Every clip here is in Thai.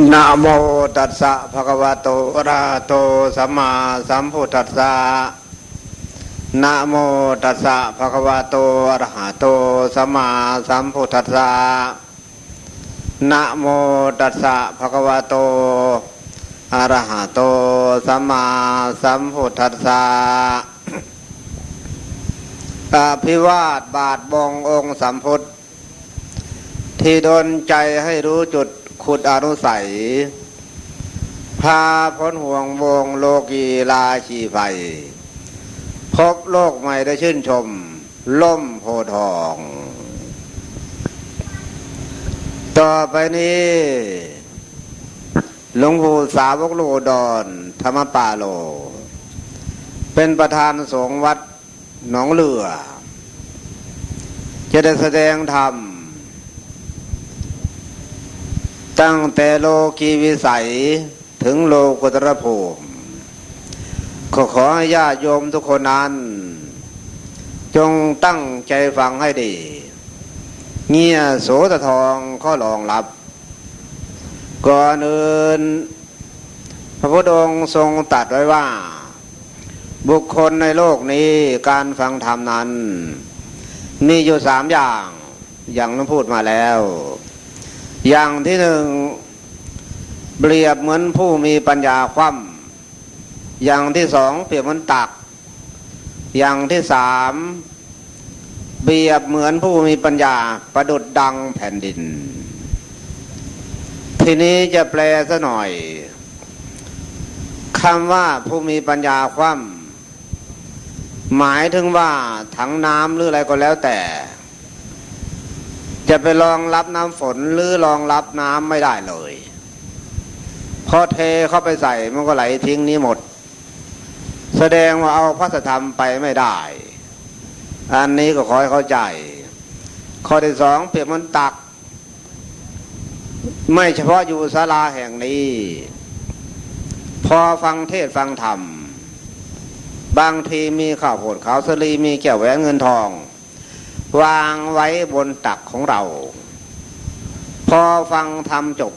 นะโมตัสสะภะคะวะโตอะระหะโตสัมมาสัมพุทธัสสะนะโมตัสสะภะคะวะโตอะระหะโตสัมมาสัมพุทธัสสะนะโมตัสสะภะคะวะโตอะระหะโตสัมมาสัมพุทธัสสะอภิวาทบาทบององค์สัมพุทธที่ดนใจให้รู้จุด ขุดอนุสัย พาพ้นห่วงวงโลกีลาชีไฟพบโลกใหม่ได้ชื่นชม ล่มโพทอง ต่อไปนี้หลวงปู่สาวกลูกดอนธรรมปาโล เป็นประธานสงฆ์วัดหนองเรือ จะได้แสดงธรรม ตั้งแต่โลกีวิสัยถึงโลกุตรภูมิขอขอให้ญาติโยมทุกคนนั้น จงตั้งใจฟังให้ดี เงียโสตทองข้อรองรับ ก่อนอื่น พระพุทธองค์ทรงตรัสไว้ว่า บุคคลในโลกนี้การฟังธรรมนั้น มีอยู่สามอย่าง อย่างนั้นพูดมาแล้ว อย่างที่หนึ่งเปรียบเหมือนผู้มีปัญญาคว่ำอย่างที่สองเปรียบเหมือนตัก อย่างที่สามเปรียบเหมือนผู้มีปัญญาประดุดดังแผ่นดิน ทีนี้จะแปลซะหน่อยคำว่าผู้มีปัญญาคว่ำหมายถึงว่าถังน้ำหรืออะไรก็แล้วแต่ จะไปรองรับน้ำฝนหรือรองรับน้ำไม่ได้เลยพอเทเข้าไปใส่มันก็ไหลทิ้งนี้หมด แสดงว่าเอาพระธรรมไปไม่ได้ อันนี้ก็ขอให้เข้าใจ ข้อที่สองเปรียบมันตัก ไม่เฉพาะอยู่ศาลาแห่งนี้ พอฟังเทศฟังธรรม บางทีมีข้าวโพดขาวสลีมีแก้วแหวนเงินทอง วางไว้บนตักของเรา พอฟังธรรมจบ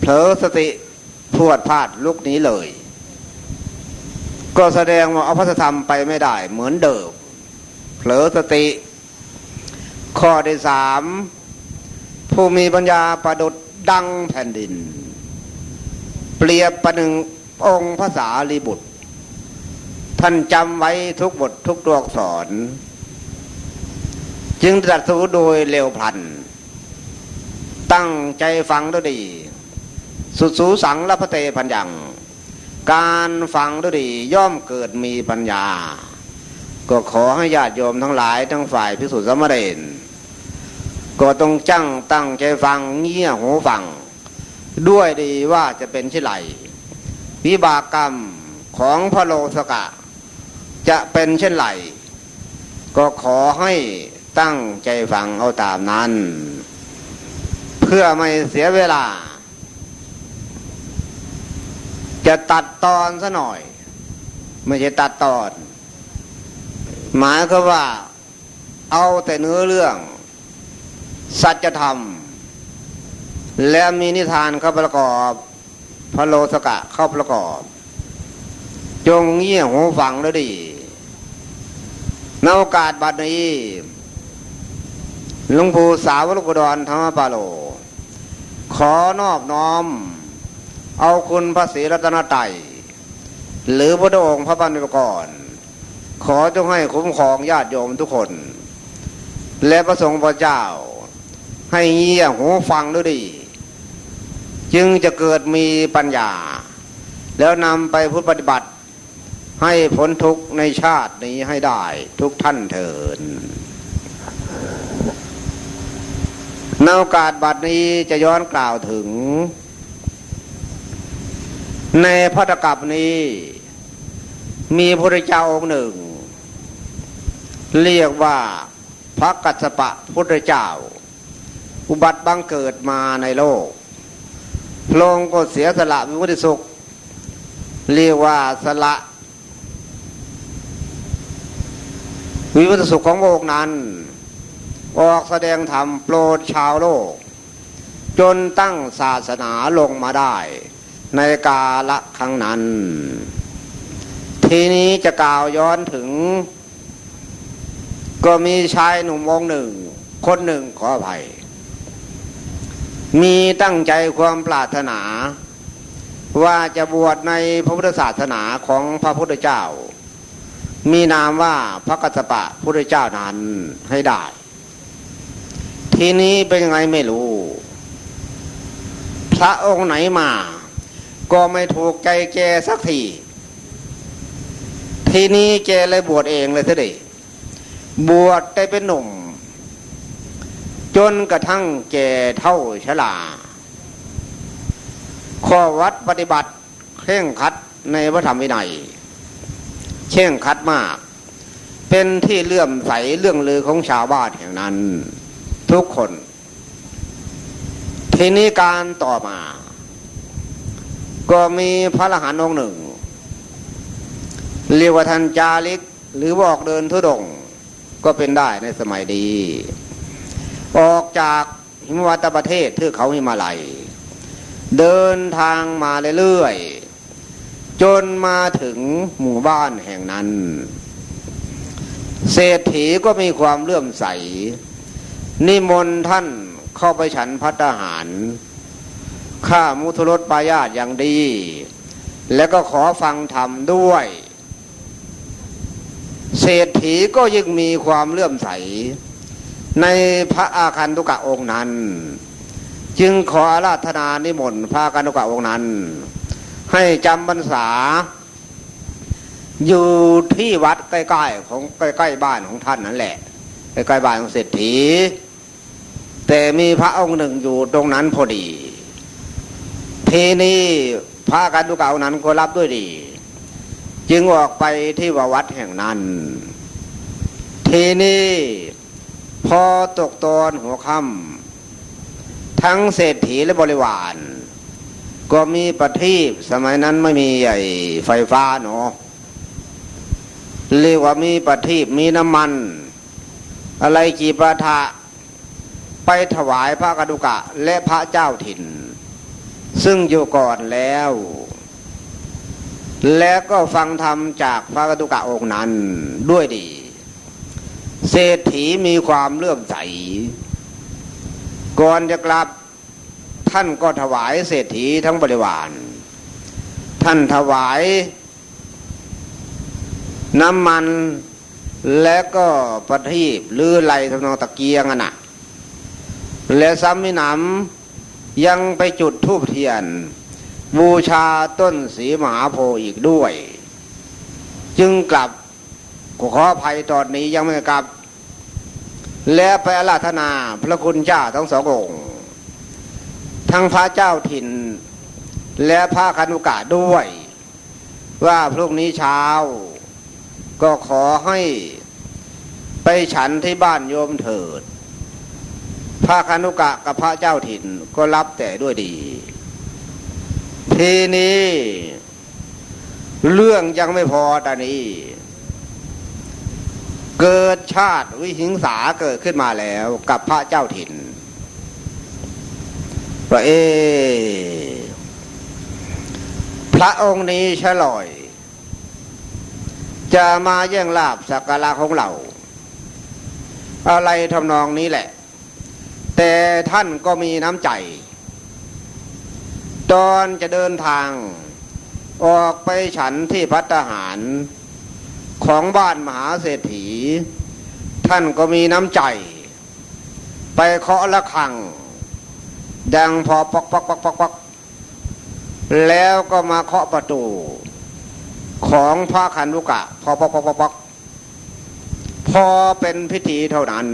เผลอสติพรวดพลาดลุกนี้เลย ก็แสดงว่าเอาพระธรรมไปไม่ได้เหมือนเดิมเผลอสติ ข้อที่สามผู้มีปัญญาประดุดดังแผ่นดิน เปรียบประหนึ่งองค์ภาษาลีบุตร ท่านจำไว้ทุกบททุกตัวอักษร จึงตรัสรู้โดยเร็วพลัน ตั้งใจฟังด้วยดี สุดสูสังละพเตพันยังการฟังด้วยดีย่อมเกิดมีปัญญา ก็ขอให้ญาติโยมทั้งหลายทั้งฝ่ายพิสุทธิสมเด็จก็ต้องจังตั้งใจฟังเงี่ยหูฟัง ด้วยดีว่าจะเป็นเชิไรวิบากกรรมของพระโลสกะ จะเป็นเช่นไรก็ขอให้ ตั้งใจฟังเอาตามนั้น เพื่อไม่เสียเวลา จะตัดตอนซะหน่อย ไม่ใช่ตัดตอน หมายก็ว่า เอาแต่เนื้อเรื่อง สัจธรรม และมีนิทานเข้าประกอบพระโลสกะเข้าประกอบ จงเงี่ยหูฟังแล้วดีในโอกาสบัดนี้ หลวงปู่สาวลุกดรธรรมปาโล ขอนอบน้อม เอาคุณพระศรีรัตนตรัยหรือพระองค์พระบัณฑิตกรขอจงให้คุ้มครองญาติโยมทุกคน และพระสงฆ์พระเจ้า ให้เงี่ยหูฟังด้วยดี จึงจะเกิดมีปัญญา แล้วนำไปพุทธปฏิบัติ ให้พ้นทุกในชาตินี้ให้ได้ทุกท่านเถิด ในโอกาสบัดนี้จะย้อนกล่าวถึง ในพระตกับนี้ มีพระเจ้าองค์หนึ่ง เรียกว่าพระกัสสปะพุทธเจ้า อุบัติบังเกิดมาในโลกพระองค์ก็เสียสละวิมุติสุข เรียกว่าสละวิมุตติสุขของโลกนั้น ออกแสดงธรรมโปรดชาวโลก จนตั้งศาสนาลงมาได้ ในกาละครั้งนั้น ทีนี้จะกล่าวย้อนถึง ก็มีชายหนุ่มองหนึ่ง คนหนึ่งขออภัย มีตั้งใจความปรารถนา ว่าจะบวชในพระพุทธศาสนาของพระพุทธเจ้า มีนามว่าพระกัสสปะพุทธเจ้านั้นให้ได้ ทีนี้เป็นยังไงไม่รู้ พระองค์ไหนมา ก็ไม่ถูกใจแกสักที ทีนี้แกเลยบวชเองเลยทีเดียบวชได้เป็นหนุ่ม จนกระทั่งแกเท่าชราข้อวัดปฏิบัติเคร่งคัดในพระธรรมวินัยเข่งคัดมาก เป็นที่เลื่อมใสเรื่องลือของชาวบ้านแห่งนั้น ทุกคน ทีนี้การต่อมา ก็มีพระอรหันต์องค์หนึ่ง เรียกว่าท่านจาริก หรือบอกเดินทุดง ก็เป็นได้ในสมัยดีออกจากหิมวัตประเทศทือเขาหิมาลัย เดินทางมาเรื่อยๆ จนมาถึงหมู่บ้านแห่งนั้น เศรษฐีก็มีความเลื่อมใส นิมนต์ท่านเข้าไปฉันพัตหาร ข้ามุทุรสปายาตอย่างดี แล้วก็ขอฟังธรรมด้วย เศรษฐีก็ยิ่งมีความเลื่อมใส ในพระอาคันตุกะองค์นั้น จึงขออาราธนานิมนต์พระอาคันตุกะองค์นั้น ให้จำพรรษา อยู่ที่วัดใกล้ๆของใกล้ๆบ้านของท่านนั่นแหละใกล้ๆบ้านของเศรษฐี แต่มีพระองค์หนึ่งอยู่ตรงนั้นพอดี ทีนี้พระอาคันตุกะองค์นั้นก็รับด้วยดี จึงออกไปที่วัดแห่งนั้น ทีนี้พอตกตอนหัวค่ำทั้งเศรษฐีและบริวาร ก็มีประทีปสมัยนั้นไม่มีไอ้ไฟฟ้าเนาะเรียกว่ามีประทีปมีน้ำมัน อะไรกี่ประทะ ไปถวายพระกดุกะและพระเจ้าถิ่น ซึ่งอยู่ก่อนแล้ว แล้วก็ฟังธรรมจากพระกตุกะองค์นั้นด้วยดี เศรษฐีมีความเลื่อมใส ก่อนจะกลับท่านก็ถวายเศรษฐีทั้งบริวาร ท่านถวายน้ำมันและก็ประทีปหรือไหลทำนองตะเกียงอะนะ และซ้ำมิหนำยังไปจุดทูบเทียน บูชาต้นสีมหาโพธิ์อีกด้วย จึงกลับขออภัยตอนนี้ยังไม่กลับ และไปอาราธนาพระคุณเจ้าทั้งสององค์ ทั้งพระเจ้าถิ่น และพระคันุกะด้วย ว่าพรุ่งนี้เช้า ก็ขอให้ไปฉันที่บ้านโยมเถิด พระคานุกะกับพระเจ้าถิ่นก็รับแต่ด้วยดี ทีนี้ เรื่องยังไม่พอตอนนี้ เกิดชาติวิหิงสาเกิดขึ้นมาแล้วกับพระเจ้าถิ่นว่าเอ พระองค์นี้ฉลอยจะมาแย่งลาบสักการะของเรา อะไรทำนองนี้แหละ แต่ท่านก็มีน้ำใจ ตอนจะเดินทาง ออกไปฉันที่พัตหาร ของบ้านมหาเศรษฐี ท่านก็มีน้ำใจ ไปเคาะละฆัง ดังพอปอกปอกปอกปอกปอกแล้วก็มาเคาะประตู ของพระคันลุกะ พอปอกปอกปอกปอกพอเป็นพิธีเท่านั้น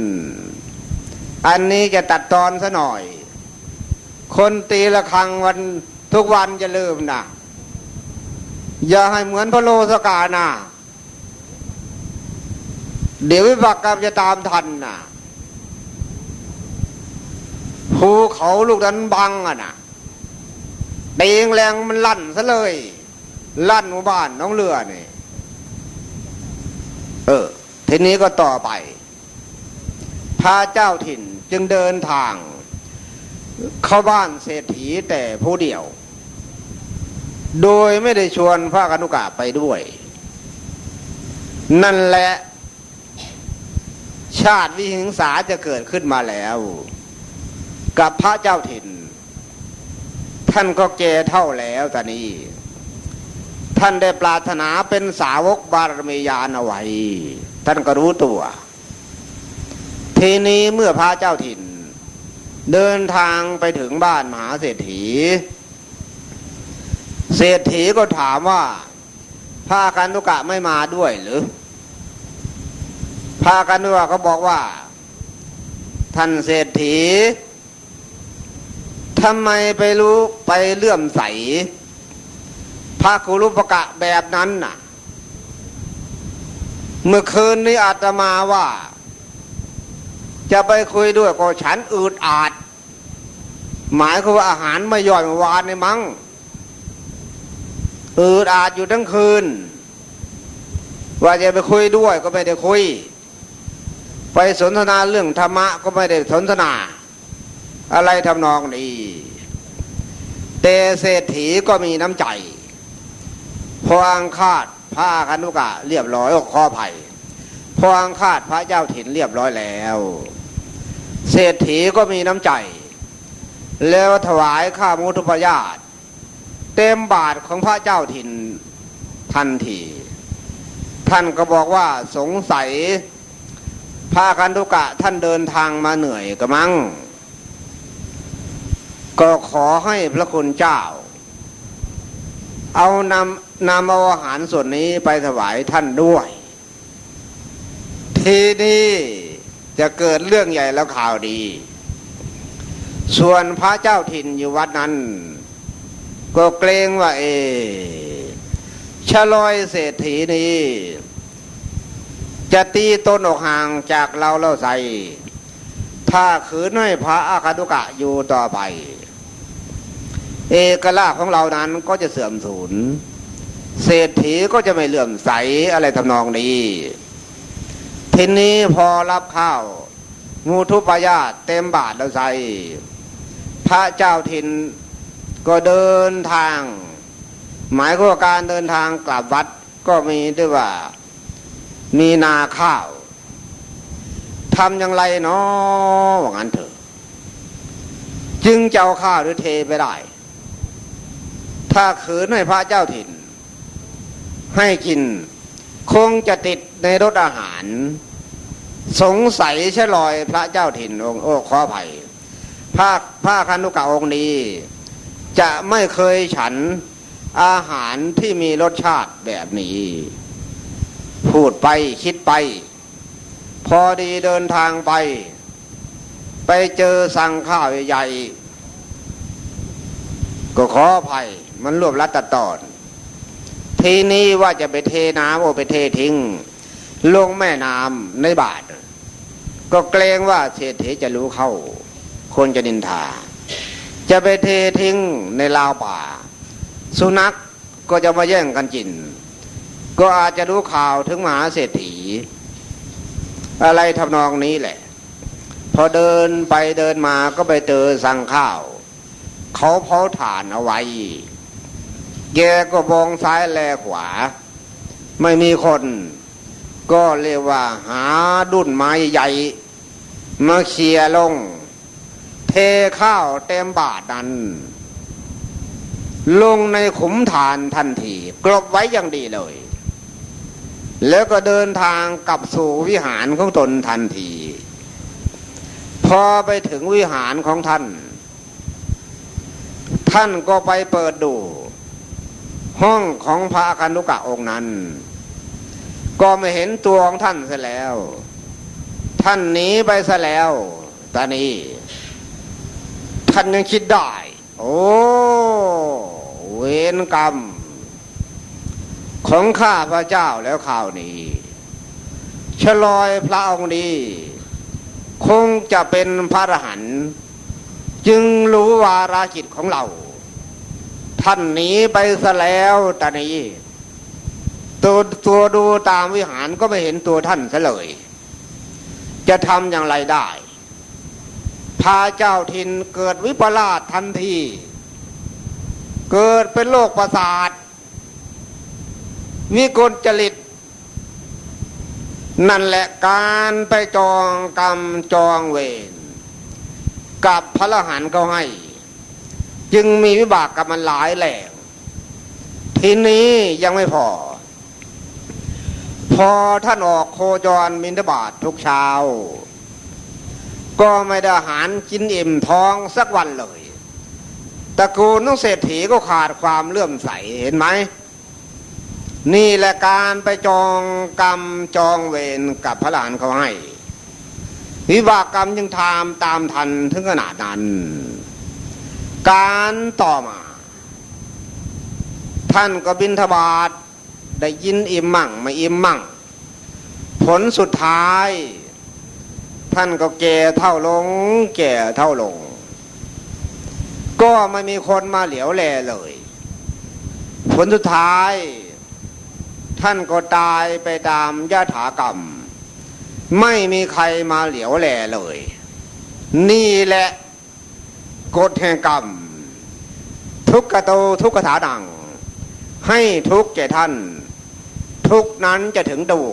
อันนี้จะตัดตอนซะหน่อย คนตีละครังวันทุกวันจะลืมนะอย่าให้เหมือนพระโลสกานะเดี๋ยววิบากกรรมจะตามทันนะภูเขาลูกนั้นบังอะนะเตีงแรงมันลั่นซะเลย ลั่นหมู่บ้านน้องเรือนี่เออทีนี้ก็ต่อไปพระเจ้าถิ่น จึงเดินทาง เข้าบ้านเศรษฐีแต่ผู้เดียว โดยไม่ได้ชวนพระกนุกะไปด้วย นั่นแหละ ชาติวิหิงสาจะเกิดขึ้นมาแล้ว กับพระเจ้าถิ่น ท่านก็แก่เท่าแล้วตอนนี้ท่านได้ปรารถนาเป็นสาวกบารมียานเอาไว้ ท่านก็รู้ตัว ทีนี้เมื่อพระเจ้าถิ่น เดินทางไปถึงบ้านมหาเศรษฐี เศรษฐีก็ถามว่าพระกันตุกะไม่มาด้วยหรือพระกันตุกะก็บอกว่า ท่านเศรษฐีทำไมไปรู้ไปเลื่อมใส พระกุรุปกะแบบนั้นน่ะ เมื่อคืนนี้อาตมาว่า จะไปคุยด้วยก็ฉันอืดอาด หมายคือว่าอาหารไม่ย่อยวานในมั้งอืดอาดอยู่ทั้งคืน ว่าจะไปคุยด้วยก็ไม่ได้คุย ไปสนทนาเรื่องธรรมะก็ไม่ได้สนทนา อะไรทำนองนี้แต่เศรษฐีก็มีน้ำใจพออังคาดพระคันุกะเรียบร้อยอขออภัยพออังคาดพระเจ้าถิ่นเรียบร้อยแล้ว เศรษฐีก็มีน้ำใจ แล้วถวายข้ามุทุปยาตเต็มบาทของพระเจ้าถิ่นทันที ท่านก็บอกว่าสงสัยพระคันธุกะท่านเดินทางมาเหนื่อยกระมัง ก็ขอให้พระคุณเจ้า เอานำนำเอาอาหารส่วนนี้ไปถวายท่านด้วย ทีนี้ จะเกิดเรื่องใหญ่แล้วข่าวดี ส่วนพระเจ้าถิ่นอยู่วัดนั้น ก็เกรงว่า เอชะลอยเศรษฐีนี้ จะตีต้นออกห่างจากเราเล่าใสถ้าขืนให้พระอาคาตุกะอยู่ต่อไป เอกลักษณ์ของเรานั้นก็จะเสื่อมสูญเศรษฐีก็จะไม่เลื่อมใสอะไรทำนองนี้ ทีนี้พอรับข้าวมูทุปยาตเต็มบาทแล้วใส่พระเจ้าถิ่นก็เดินทาง หมายความการเดินทางกลับวัดก็มีด้วยว่า มีนาข้าวทำอย่างไรเนาะว่างั้นเถอะ จึงเจะเอาข้าวหรือเทไปได้ ถ้าขืนให้พระเจ้าถิ่น ให้กิน คงจะติดในรถอาหาร สงสัยชลอยพระเจ้าถิ่นองค์โอ้ขออภัยพระพระคันุกะองค์นี้ จะไม่เคยฉันอาหารที่มีรสชาติแบบนี้ พูดไปคิดไป พอดีเดินทางไป ไปเจอสั่งข้าวใหญ่ก็ขออภัยมันรวบรัดตัดตอน ทีนี้ว่าจะไปเทน้ำโอไปเททิ้ง ลงแม่น้ำในบาท ก็เกรงว่าเศรษฐีจะรู้เข้า คนจะนินทา จะไปเททิ้งในลาวป่า สุนัขก็จะมาแย่งกันกิน ก็อาจจะรู้ข่าวถึงมหาเศรษฐี อะไรทำนองนี้แหละ พอเดินไปเดินมาก็ไปเจอสั่งข้าว เขาเผาถ่านเอาไว้ แกก็มองซ้ายแลขวา ไม่มีคน ก็เรียกว่าหาดุนไม้ใหญ่มาเคลียร์ลง เทข้าวเต็มบาทนั้น ลงในขุมฐานทันทีกลบไว้อย่างดีเลย แล้วก็เดินทางกลับสู่วิหารของตนทันที พอไปถึงวิหารของท่าน ท่านก็ไปเปิดดู ห้องของพระอคันุกะองค์นั้น ก็ไม่เห็นตัวของท่านซะแล้ว ท่านหนีไปซะแล้วตอนนี้ ท่านยังคิดได้ โอ้เวรกรรม ของข้าพระเจ้าแล้วข่าวนี้ชะลอยพระองค์นี้ คงจะเป็นพระอรหันต์จึงรู้วาราจิตของเรา ท่านหนีไปซะแล้วตอนนี้ ตัวตัวดูตามวิหารก็ไม่เห็นตัวท่านซะเลย จะทำอย่างไรได้ พาเจ้าทินเกิดวิปลาสทันที เกิดเป็นโรคประสาทวิกลจริต นั่นแหละการไปจองกรรมจองเวรกับพระหันเขาให้ จึงมีวิบากกรรมมันหลายแหล่งทีนี้ยังไม่พอ พอท่านออกโคจรมินทบาททุกเช้า ก็ไม่ได้อาหารกินอิ่มท้องสักวันเลยตระกูลน้องเศรษฐีก็ขาดความเลื่อมใสเห็นไหม นี่แหละการไปจองกรรมจองเวรกับพระหลานเขาให้วิบากกรรมยังทำตามทันถึงขนาดนั้น การต่อมา ท่านก็บินทบาท ได้ยินอิ่มมั่งไม่อิ่มมั่ง ผลสุดท้าย ท่านก็แก่เท่าลง แก่เท่าลง ก็ไม่มีคนมาเหลียวแลเลย ผลสุดท้าย ท่านก็ตายไปตามยถากรรม ไม่มีใครมาเหลียวแลเลย นี่แหละกฎแห่งกรรม ทุกขโตทุกขถาดังให้ทุกแก่ท่าน ทุกนั้นจะถึงตัว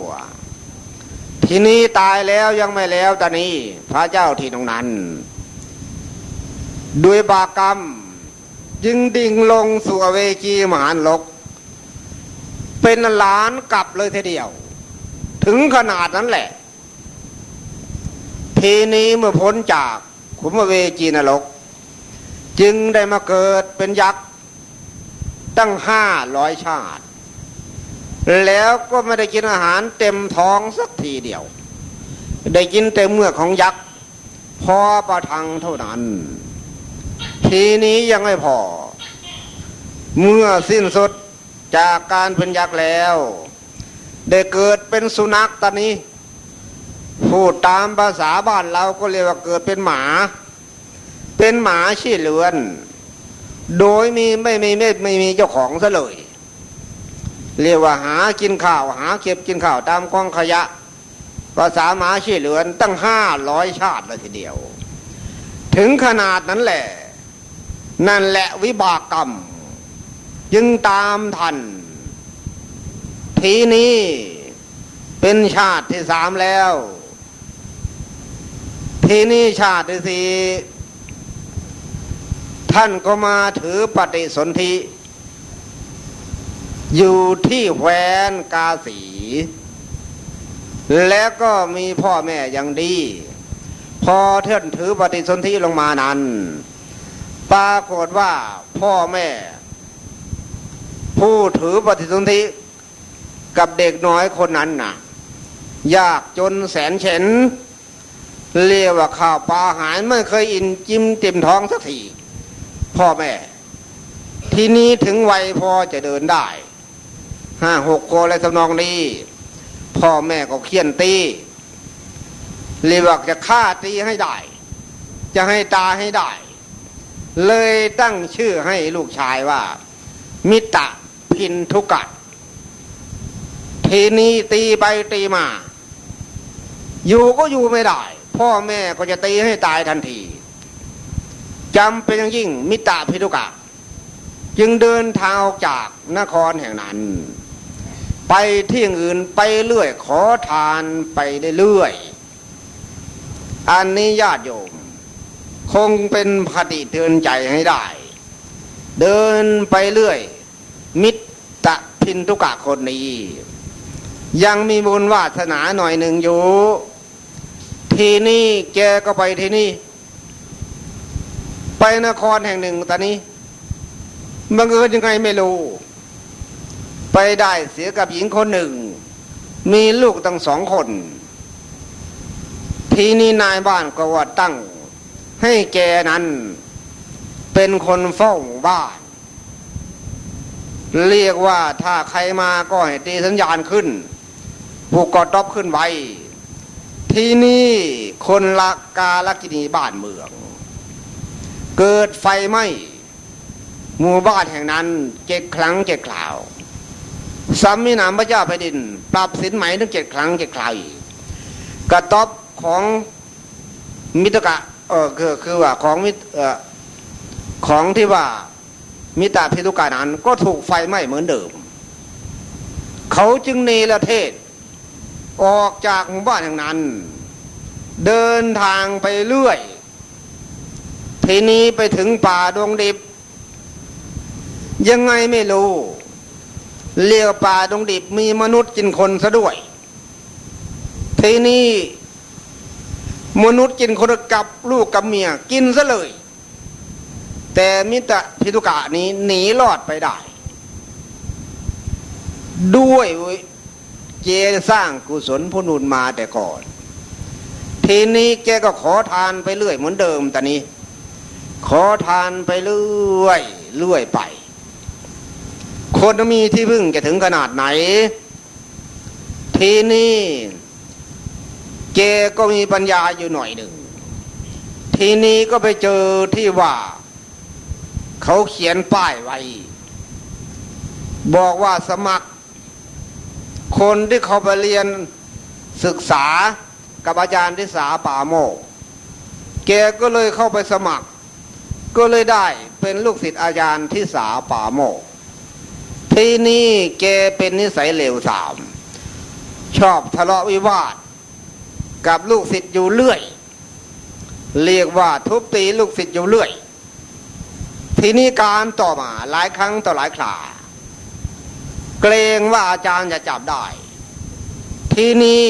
ทีนี้ตายแล้วยังไม่แล้วตอนนี้ พระเจ้าที่ตรงนั้น ด้วยบากรรม จึงดิ่งลงสู่เวจีมหานลก เป็นล้านกลับเลยทีเดียว ถึงขนาดนั้นแหละ ทีนี้เมื่อพ้นจากขุมเวจีนรก จึงได้มาเกิดเป็นยักษ์ ตั้งห้าร้อยชาติ แล้วก็ไม่ได้กินอาหารเต็มท้องสักทีเดียว ได้กินแต่เมื่อของยักษ์พอประทังเท่านั้น ทีนี้ยังไม่พอ เมื่อสิ้นสุดจากการเป็นยักษ์แล้ว ได้เกิดเป็นสุนัขตอนนี้ พูดตามภาษาบ้านเราก็เรียกว่าเกิดเป็นหมา เป็นหมาชี้เลือน โดยมีไม่มีไม่ไม่มีเจ้าของซะเลย เรียกว่าหากินข้าว หาเก็บกินข้าวตามกองขยะภาษาหมาชี้เลือนตั้งห้าร้อยชาติเลยทีเดียว ถึงขนาดนั้นแหละ นั่นแหละวิบากกรรม จึงตามทัน ทีนี้เป็นชาติที่สามแล้ว ทีนี้ชาติที่สี่ท่านก็มาถือปฏิสนธิ อยู่ที่แคว้นกาสี แล้วก็มีพ่อแม่อย่างดี พอเท่านถือปฏิสนธิลงมานั้น ปรากฏว่าพ่อแม่ ผู้ถือปฏิสนธิกับเด็กน้อยคนนั้นน่ะ ยากจนแสนเฉนเรียกว่าข้าวปลาหารไม่เคยอินจิ้มเต็มท้องสักทีพ่อแม่ ทีนี้ถึงวัยพอจะเดินได้ ห้าหกโกอะไรทำนองนี้ พ่อแม่ก็เคี่ยนตีเรียกว่าจะฆ่าตีให้ได้ จะให้ตาให้ได้ เลยตั้งชื่อให้ลูกชายว่า มิตะพินทุกัดทีนี้ตีไปตีมา อยู่ก็อยู่ไม่ได้ พ่อแม่ก็จะตีให้ตายทันทีจำเป็นอย่างยิ่งมิตะพิทุกะ จึงเดินทางออกจากนครแห่งนั้น ไปที่อื่นไปเรื่อย ขอทานไปเรื่อย อันนี้ญาติโยม คงเป็นพติเตือนใจให้ได้ เดินไปเรื่อย มิตะพินทุกะคนนี้ ยังมีบุญวาสนาหน่อยหนึ่งอยู่ ที่นี้แกก็ไปที่นี่ ไปนครแห่งหนึ่งตอนนี้บังเอิญยังไงไม่รู้ ไปได้เสียกับหญิงคนหนึ่ง มีลูกตั้งสองคน ทีนี้นายบ้านก็ว่าตั้ง ให้แกนั้น เป็นคนเฝ้าบ้าน เรียกว่าถ้าใครมาก็ให้ตีสัญญาณขึ้นผูกกอดอบขึ้นไว้ที่นี่คนละกาลกินีบ้านเมือง เกิดไฟไหม้หมู่บ้านแห่งนั้นเจ็ดครั้งเจ็ดคราว สามีนามพระเจ้าแผ่นดิน ปรับสินไหมถึงเจ็ดครั้งเจ็ดคราวอีกกระต๊อบของมิตรกะเออคือคือว่าของมิตรเออของที่ว่ามิตรพิทุกานั้นก็ถูกไฟไหม้เหมือนเดิม เขาจึงเนรเทศ ออกจากหมู่บ้านอย่างนั้น เดินทางไปเรื่อย ทีนี้ไปถึงป่าดงดิบ ยังไงไม่รู้ เรียกว่าป่าดงดิบมีมนุษย์กินคนซะด้วย ทีนี้มนุษย์กินคนกับลูกกับเมียกินซะเลย แต่มิตรพิทุกะนี้หนีรอดไปได้ ด้วยเจสร้างกุศลพุนุนมาแต่ก่อน ทีนี้แกก็ขอทานไปเรื่อยเหมือนเดิมแตอนนี้ ขอทานไปเรื่อยเรื่อยไป คนมีที่พึ่งจะถึงขนาดไหน ทีนี้เจก็มีปัญญาอยู่หน่อยหนึ่ง ทีนี้ก็ไปเจอที่ว่า เขาเขียนป้ายไว้ บอกว่าสมัคร คนที่เขาไปเรียนศึกษากับอาจารย์ทิสาป่าโมก แกก็เลยเข้าไปสมัคร ก็เลยได้เป็นลูกศิษย์อาจารย์ทิสาป่าโมก ที่นี้แกเป็นนิสัยเลวสาม ชอบทะเลาะวิวาท กับลูกศิษย์อยู่เรื่อย เรียกว่าทุบตีลูกศิษย์อยู่เรื่อย ทีนี้การต่อมาหลายครั้งต่อหลายคราเกรงว่าอาจารย์จะจับได้ ทีนี้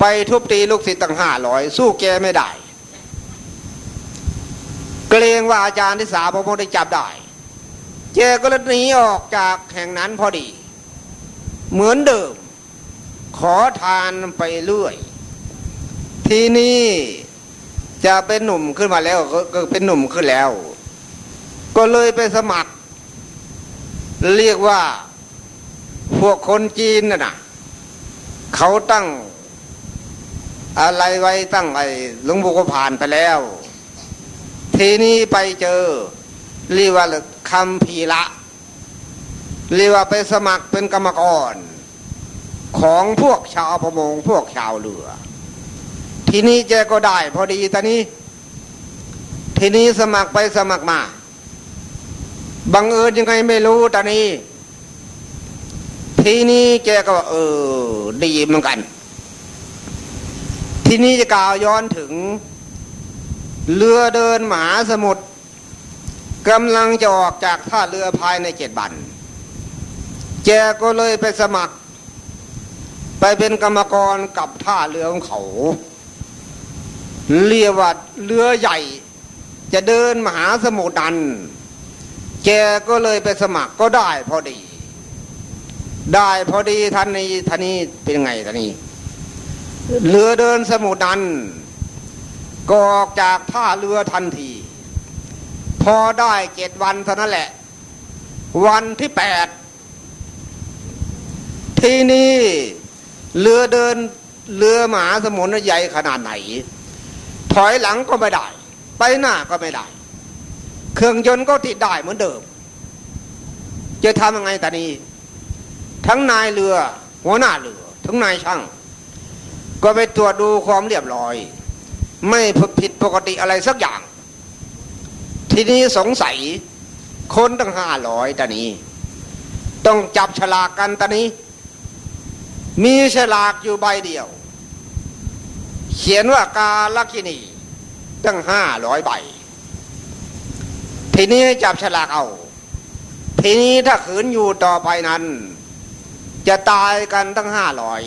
ไปทุบตีลูกศิษย์ตั้งห้าร้อยสู้แกไม่ได้ เกรงว่าอาจารย์ที่สาพระโมได้จับได้ แกก็เลยหนีออกจากแห่งนั้นพอดี เหมือนเดิม ขอทานไปเรื่อย ทีนี้จะเป็นหนุ่มขึ้นมาแล้วก็กเป็นหนุ่มขึ้นแล้ว ก็เลยไปสมัคร เรียกว่าพวกคนจีนน่ะนะเขาตั้ง อะไรไว้ตั้งไอ้หลวงปู่ก็ผ่านไปแล้ว ทีนี้ไปเจอเรียกว่า คำพีละเรียกว่าไปสมัครเป็นกรรมกร ของพวกชาวประมงพวกชาวเรือ ทีนี้แกก็ได้ พอดีตอนนี้ ทีนี้สมัครไปสมัครมาบังเอิญยังไงไม่รู้ตอนนี้ ทีนี้แกก็เออดีเหมือนกัน ทีนี้จะกล่าวย้อนถึง เรือเดินหมาสมุทร กำลังจะออกจากท่าเรือภายในเจ็ดวันแกก็เลยไปสมัคร ไปเป็นกรรมกรกับท่าเรือของเขา เรียกว่าเรือใหญ่ จะเดินมหาสมุทรนัน แกก็เลยไปสมัครก็ได้พอดี ได้พอดีท่านนี้ท่านนี้เป็นไงท่านนี้เรือเดินสมุทรนั้นก็ออกจากท่าเรือทันที พอได้เจ็ดวันเท่านั้นแหละ วันที่แปดที่นี่เรือเดินเรือหมาสมุทรใหญ่ขนาดไหน ถอยหลังก็ไม่ได้ ไปหน้าก็ไม่ได้ เครื่องยนต์ก็ติดได้เหมือนเดิม จะทำยังไงตานี้ ทั้งนายเรือ หัวหน้าเรือ ทั้งนายช่าง ก็ไปตรวจดูความเรียบร้อย ไม่ผิดปกติอะไรสักอย่าง ทีนี้สงสัย คนตั้งห้าร้อยตานี้ ต้องจับฉลากกันตานี้ มีฉลากอยู่ใบเดียว เขียนว่ากาลกินีตั้งห้าร้อยใบ ทีนี้จับฉลากเอา ทีนี้ถ้าขืนอยู่ต่อไปนั้น จะตายกันตั้งห้าร้อย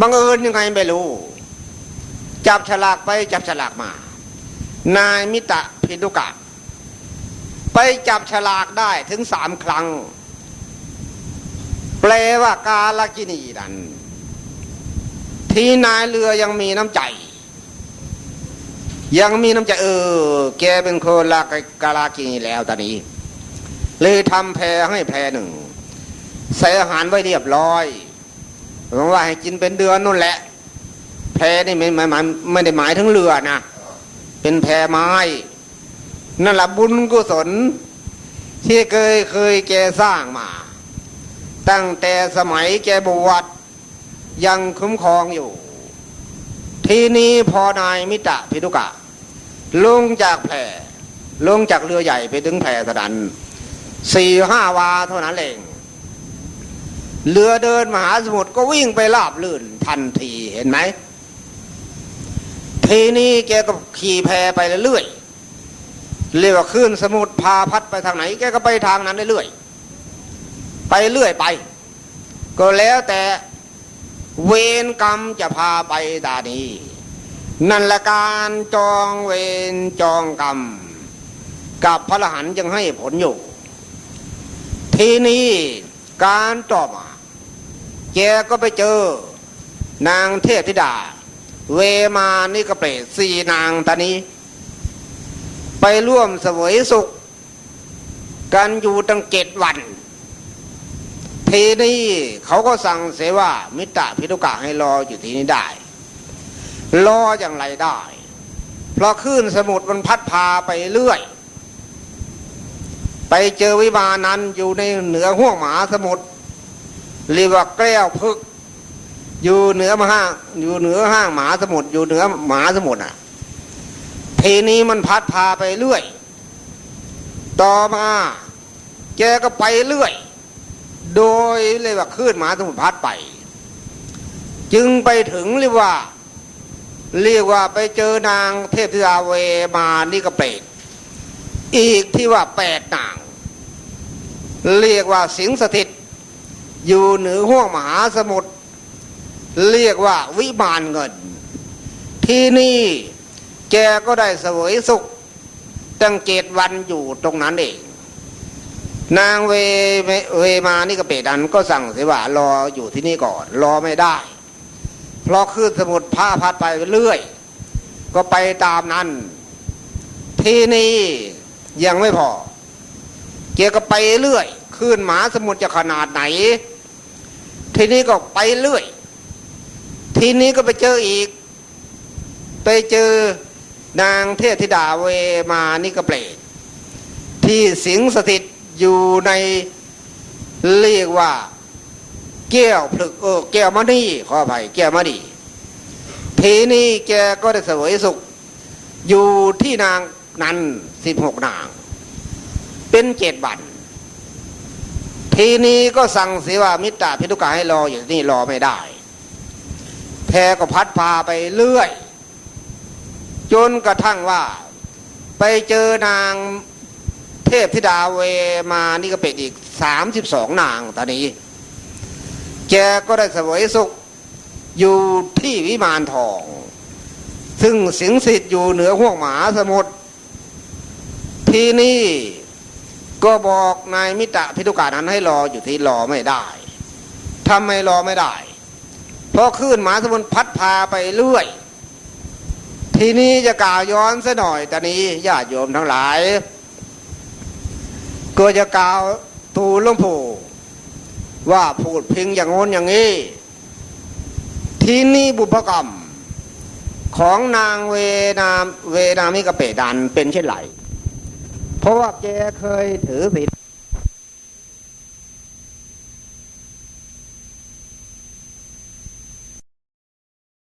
บังเอิญยังไงไม่รู้ จับฉลากไปจับฉลากมา นายมิตะพิทุกะ ไปจับฉลากได้ถึงสามครั้ง แปลว่ากาลกินีนั้น ที่นายเรือยังมีน้ำใจ ยังมีน้ำใจ เออ แกเป็นคนลากาลากินีแล้วตอนนี้ เลยทำแพให้แพหนึ่งใส่อาหารไว้เรียบร้อยหวังว่าให้กินเป็นเดือนนู่นแหละแพนี่ไม่หมายหมายไม่ได้หมายถึงเรือนะ เป็นแพไม้นั่นแหละบุญกุศล ที่เคยเคยแกสร้างมา ตั้งแต่สมัยแกบวชยังคุ้มครองอยู่ ทีนี้พอนายมิตรพิทุกะ ลงจากแพลงจากเรือใหญ่ไปถึงแพสดันสี่ห้าวาเท่านั้นเองเรือเดินมหาสมุทรก็วิ่งไปราบลื่นทันทีเห็นไหม ทีนี้แกก็ขี่แพไปเรื่อยเรียกว่าขึ้นสมุทรพาพัดไปทางไหน แกก็ไปทางนั้นเรื่อยไปเรื่อยไป ก็แล้วแต่เวรกรรมจะพาไปตานี้ นั่นละการจองเวรจองกรรม กับพระรหันยังให้ผลอยู่ ทีนี้การต่อมา แกก็ไปเจอนางเทพธิดา เวมานิกเปรตสี่นางตอนนี้ ไปร่วมเสวยสุข กันอยู่ตั้งเจ็ดวัน ทีนี้เขาก็สั่งเสว่ามิตรพิทุกะให้รออยู่ที่นี้ได้ รออย่างไรได้ เพราะคลื่นสมุทรมันพัดพาไปเรื่อย ไปเจอวิมานั้นอยู่ในเหนือห้วงหมาสมุทรเรียกว่าแก้วพึก อยู่เหนือมหาอยู่เหนือห้างหมาสมุทรอยู่เหนือหมาสมุทรอะทีนี้มันพัดพาไปเรื่อย ต่อมาแกก็ไปเรื่อย โดยเรียกว่าคลื่นมาสมุทรพัดไป จึงไปถึงเรียกว่า เรียกว่าไปเจอนางเทพธิดาเวมานี่ก็เปรตอีกที่ว่าแปดนาง เรียกว่าสิงสถิต อยู่เหนือห้วงมหาสมุทร เรียกว่าวิมานเงิน ที่นี่แกก็ได้เสวยสุข ตั้งเจ็ดวันอยู่ตรงนั้นเอง นางเวเวเวมานี่ก็เปดันก็สั่งเสียว่ารออยู่ที่นี่ก่อน รอไม่ได้เพราะขึ้นสมุดผ้าพัดไปเรื่อย ก็ไปตามนั้น ที่นี่ยังไม่พอ เกียก็ไปเรื่อยขึ้นหมาสมุทรจะขนาดไหน ทีนี้ก็ไปเรื่อย ทีนี้ก็ไปเจออีก ไปเจอนางเทพธิดาเวมานิกเปรตที่สิงสถิตอยู่ในเรียกว่าแก้วผลึกเออแก้วมณีขออภัยแก้วมณีทีนี้แกก็ได้เสวยสุข อยู่ที่นางนั้นสิบหกนาง เป็นเจ็ดวันทีนี้ก็สั่งเสียว่ามิตรพิทุกาให้รออยู่ที่นี่รอไม่ได้ แพก็พัดพาไปเรื่อย จนกระทั่งว่า ไปเจอนางเทพธิดาเวมานี่ก็เป็นอีกสามสิบสองนางตอนนี้ แกก็ได้เสวยสุขอยู่ที่วิมานทอง ซึ่งสิงสิทธิ์อยู่เหนือห้วงหมาสมุทรที่นี่ก็บอกนายมิตรพิทุกานั้นให้รออยู่ที่รอไม่ได้ทำไมรอไม่ได้ พราะคลื่นหมาสมุทรพัดพาไปเรื่อย ทีนี้จะกล่าวย้อนซะหน่อยตอนนี้ญาติโยมทั้งหลายก็จะกล่าวตูลหลวงปู่ว่าพูดพิงอย่างโน้นอย่างนี้ ทีนี้บุพกรรม ของนางเวนามเวนามิกะเปดันเป็นเช่นไร เพราะว่าแกเคยถือศีล